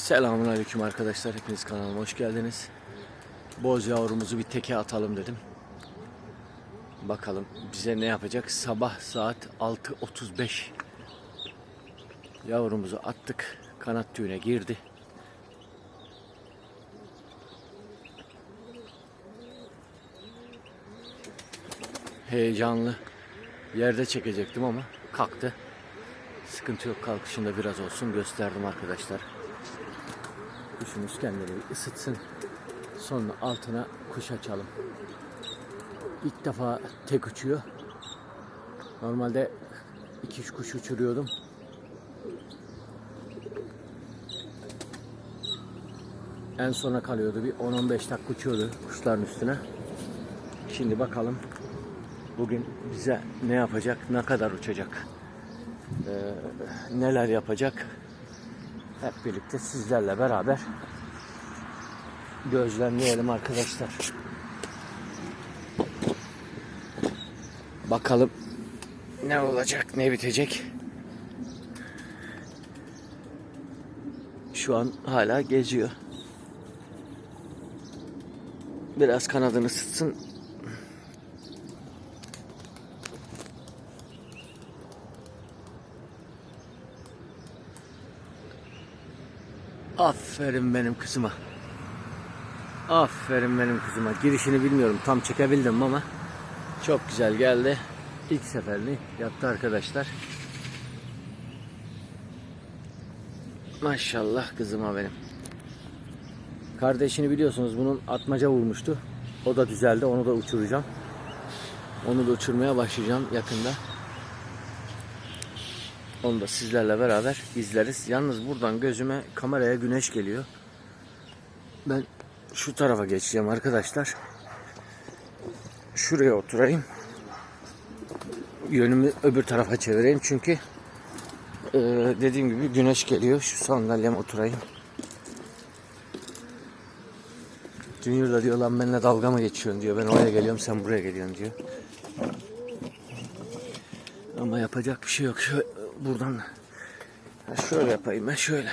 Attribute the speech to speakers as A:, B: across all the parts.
A: Selamun Aleyküm arkadaşlar. Hepiniz kanalıma hoş geldiniz. Boz yavrumuzu bir teke atalım dedim. Bakalım bize ne yapacak? Sabah saat 6.35 yavrumuzu attık. Kanat tüyüne girdi. Heyecanlı. Yerde çekecektim ama kalktı. Sıkıntı yok kalkışında biraz olsun gösterdim arkadaşlar. Kuşumuz kendini ısıtsın. Sonra altına kuş açalım. İlk defa tek uçuyor. Normalde iki üç kuş uçuruyordum. En sona kalıyordu bir 10-15 dakika uçuyordu kuşların üstüne. Şimdi bakalım bugün bize ne yapacak, ne kadar uçacak, neler yapacak hep birlikte sizlerle beraber gözlemleyelim arkadaşlar. Bakalım ne olacak, ne bitecek. Şu an hala geziyor. Biraz kanadını sıtsın. Aferin benim kızıma. Aferin benim kızıma. Girişini bilmiyorum tam çekebildim ama çok güzel geldi. İlk seferini yaptı arkadaşlar. Maşallah kızıma benim. Kardeşini biliyorsunuz bunun atmaca vurmuştu. O da düzeldi. Onu da uçuracağım. Onu da uçurmaya başlayacağım yakında. Onu da sizlerle beraber izleriz. Yalnız buradan gözüme kameraya güneş geliyor. Ben şu tarafa geçeceğim arkadaşlar. Şuraya oturayım. Yönümü öbür tarafa çevireyim çünkü e, dediğim gibi güneş geliyor. Şu sandalyem oturayım. Junior da diyor lan benimle dalga mı geçiyorsun diyor. Ben oraya geliyorum sen buraya geliyorsun diyor. Ama yapacak bir şey yok. Şöyle, buradan ha şöyle yapayım ben şöyle.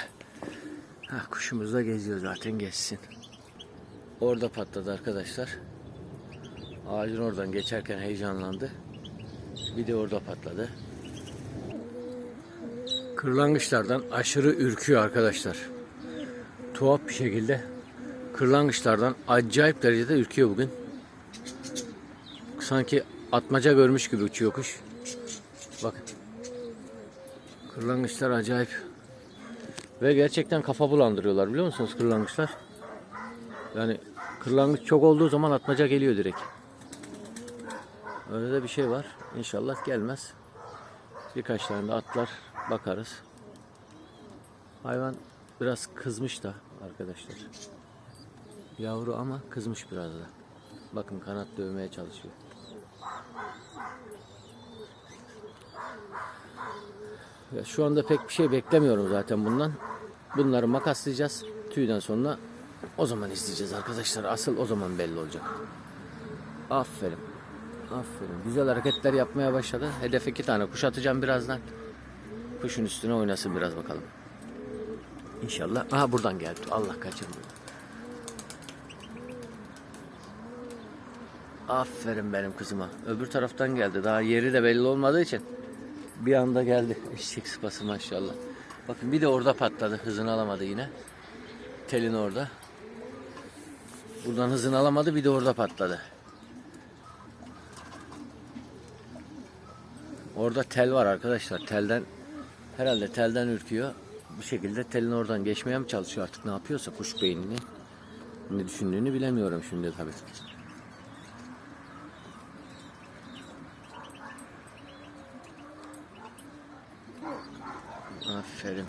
A: Ha, kuşumuz da geziyor zaten geçsin. Orada patladı arkadaşlar. Ağacın oradan geçerken heyecanlandı. Bir de orada patladı. Kırlangıçlardan aşırı ürküyor arkadaşlar. Tuhaf bir şekilde kırlangıçlardan acayip derecede ürküyor bugün. Sanki atmaca görmüş gibi uçuyor kuş. Bakın. Kırlangıçlar acayip. Ve gerçekten kafa bulandırıyorlar biliyor musunuz kırlangıçlar? Yani kırlangıç çok olduğu zaman atmaca geliyor direkt. Öyle de bir şey var. İnşallah gelmez. Birkaç tane de atlar bakarız. Hayvan biraz kızmış da arkadaşlar. Yavru ama kızmış biraz da. Bakın kanat dövmeye çalışıyor. Ya şu anda pek bir şey beklemiyorum zaten bundan. Bunları makaslayacağız. Tüyden sonra o zaman izleyeceğiz arkadaşlar. Asıl o zaman belli olacak. Aferin. Aferin. Güzel hareketler yapmaya başladı. Hedef iki tane kuş atacağım birazdan. Kuşun üstüne oynasın biraz bakalım. İnşallah. Aha buradan geldi. Allah kaçırmıyor. Aferin benim kızıma. Öbür taraftan geldi. Daha yeri de belli olmadığı için bir anda geldi. Eşek sıpası maşallah. Bakın bir de orada patladı. Hızını alamadı yine. Telin orada. Buradan hızını alamadı. Bir de orada patladı. Orada tel var arkadaşlar. Telden herhalde telden ürküyor. Bir şekilde telin oradan geçmeye mi çalışıyor artık ne yapıyorsa kuş beynini. Ne düşündüğünü bilemiyorum şimdi tabii. Aferin.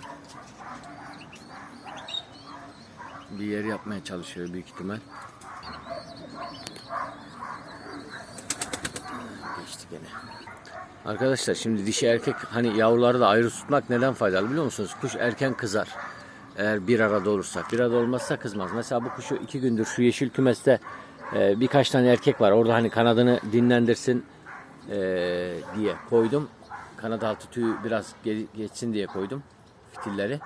A: Bir yer yapmaya çalışıyor büyük ihtimal. Geçti gene. Arkadaşlar şimdi dişi erkek hani yavruları da ayrı tutmak neden faydalı biliyor musunuz? Kuş erken kızar. Eğer bir arada olursa. Bir arada olmazsa kızmaz. Mesela bu kuşu iki gündür şu yeşil kümeste e, birkaç tane erkek var. Orada hani kanadını dinlendirsin e, diye koydum. Kanat altı tüyü biraz ge- geçsin diye koydum fitilleri.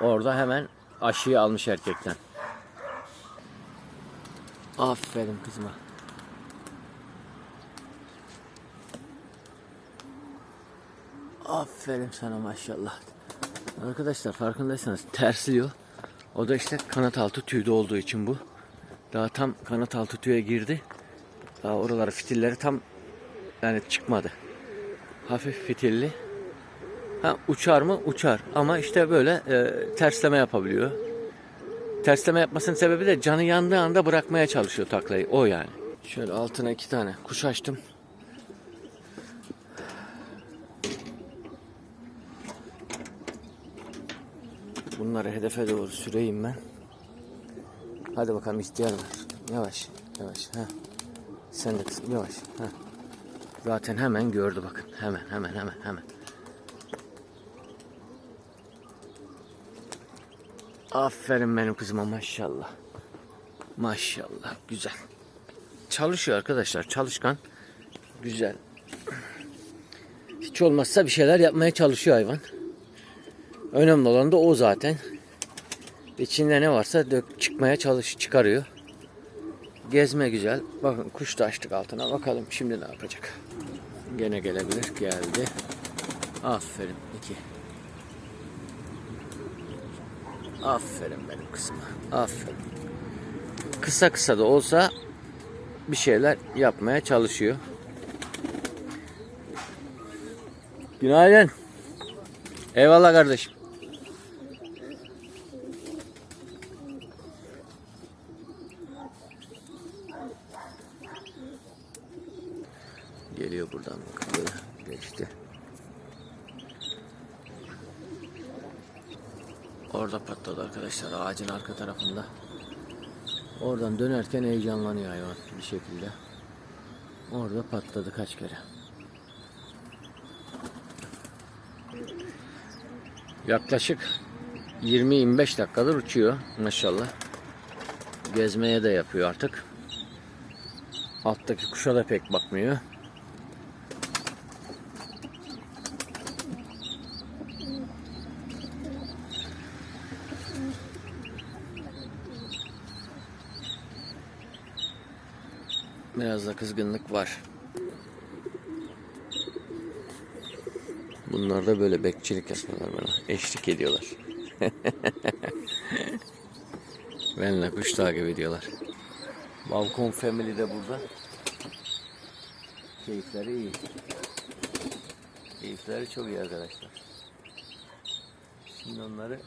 A: Orada hemen aşıyı almış erkekten. Aferin kızıma. Aferin sana maşallah. Arkadaşlar farkındaysanız tersliyor. O da işte kanat altı tüyde olduğu için bu. Daha tam kanat altı tüye girdi. Daha oraları fitilleri tam yani çıkmadı. Hafif fitilli. Ha, uçar mı? Uçar. Ama işte böyle e, tersleme yapabiliyor. Tersleme yapmasının sebebi de canı yandığı anda bırakmaya çalışıyor taklayı. O yani. Şöyle altına iki tane kuş açtım. Bunları hedefe doğru süreyim ben. Hadi bakalım ihtiyar var. Yavaş, yavaş. Ha. Sen de yavaş. Ha. Zaten hemen gördü bakın. Hemen, hemen, hemen, hemen. Aferin benim kızıma maşallah. Maşallah güzel. Çalışıyor arkadaşlar çalışkan. Güzel. Hiç olmazsa bir şeyler yapmaya çalışıyor hayvan. Önemli olan da o zaten. İçinde ne varsa dök çıkmaya çalış çıkarıyor. Gezme güzel. Bakın kuş da açtık altına. Bakalım şimdi ne yapacak. Gene gelebilir. Geldi. Aferin. iki. Aferin benim kızıma. Aferin. Kısa kısa da olsa bir şeyler yapmaya çalışıyor. Günaydın. Eyvallah kardeşim. Geliyor buradan böyle geçti. Orada patladı arkadaşlar ağacın arka tarafında. Oradan dönerken heyecanlanıyor hayvan bir şekilde. Orada patladı kaç kere. Yaklaşık 20-25 dakikadır uçuyor maşallah. Gezmeye de yapıyor artık. Alttaki kuşa da pek bakmıyor. Biraz da kızgınlık var. Bunlar da böyle bekçilik yapıyorlar bana. Eşlik ediyorlar. Benimle kuş takip ediyorlar. Balkon Family de burada. Keyifleri iyi. Keyifleri çok iyi arkadaşlar. Şimdi onları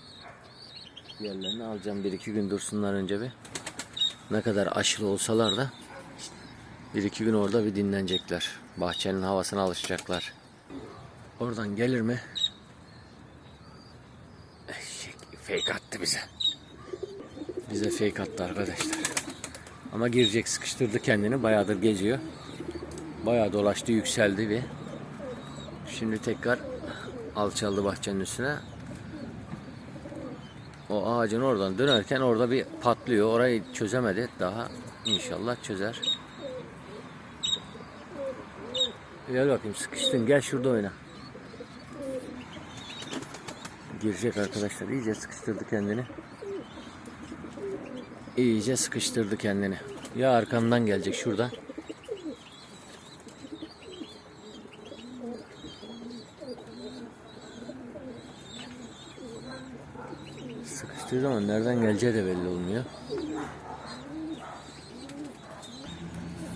A: yerlerine alacağım. Bir iki gün dursunlar önce bir. Ne kadar aşırı olsalar da bir iki gün orada bir dinlenecekler. Bahçenin havasına alışacaklar. Oradan gelir mi? Eşek fake attı bize. Bize fake attı arkadaşlar. Ama girecek sıkıştırdı kendini. Bayağıdır geziyor. Bayağı dolaştı yükseldi bir. Şimdi tekrar alçaldı bahçenin üstüne. O ağacın oradan dönerken orada bir patlıyor. Orayı çözemedi daha. İnşallah çözer. Gel bakayım sıkıştın gel şurada oyna. Girecek arkadaşlar iyice sıkıştırdı kendini. İyice sıkıştırdı kendini. Ya arkamdan gelecek şurada. Sıkıştığı zaman nereden geleceği de belli olmuyor.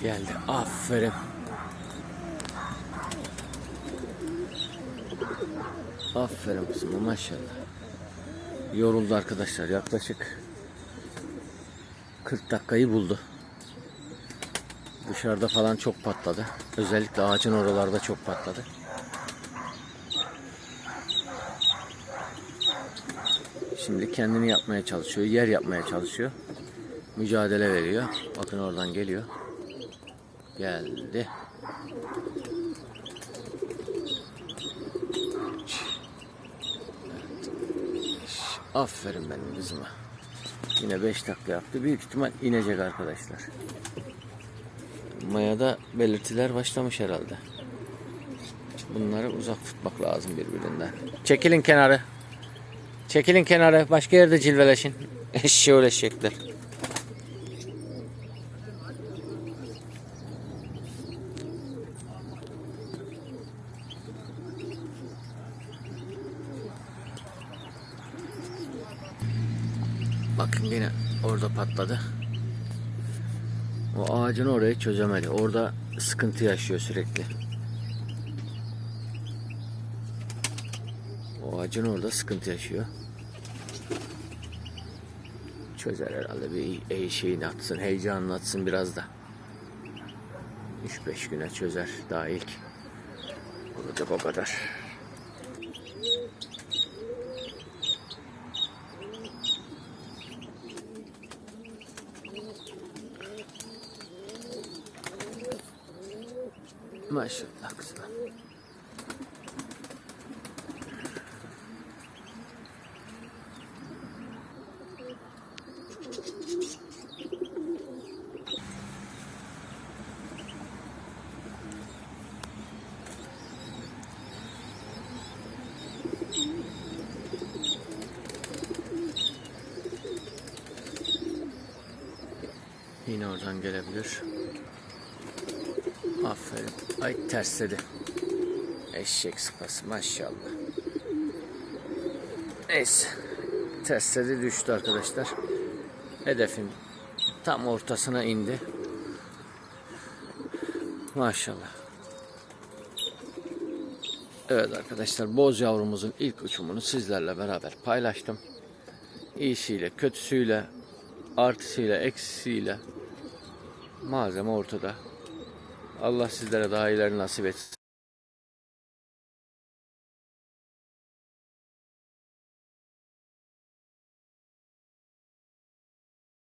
A: Geldi. Aferin. Aferin kızım maşallah. Yoruldu arkadaşlar yaklaşık 40 dakikayı buldu. Dışarıda falan çok patladı. Özellikle ağacın oralarda çok patladı. Şimdi kendini yapmaya çalışıyor. Yer yapmaya çalışıyor. Mücadele veriyor. Bakın oradan geliyor. Geldi. Aferin benim kızıma. Yine 5 dakika yaptı. Büyük ihtimal inecek arkadaşlar. Mayada belirtiler başlamış herhalde. Bunları uzak tutmak lazım birbirinden. Çekilin kenarı. Çekilin kenara. Başka yerde cilveleşin. Eşeği eşekler. Bakın yine orada patladı. O ağacını orayı çözemedi. Orada sıkıntı yaşıyor sürekli. O ağacın orada sıkıntı yaşıyor. Çözer herhalde bir iyi şeyini atsın, heyecanını atsın biraz da. 3-5 güne çözer daha ilk. Olacak o kadar. Maşallah kızım. Yine oradan gelebilir. Aferin. Ay tersledi. Eşek sıpası maşallah. Neyse. Tersledi düştü arkadaşlar. Hedefin tam ortasına indi. Maşallah. Evet arkadaşlar boz yavrumuzun ilk uçumunu sizlerle beraber paylaştım. İyisiyle, kötüsüyle, artısıyla, eksisiyle malzeme ortada. Allah sizlere daha iyileri nasip etsin.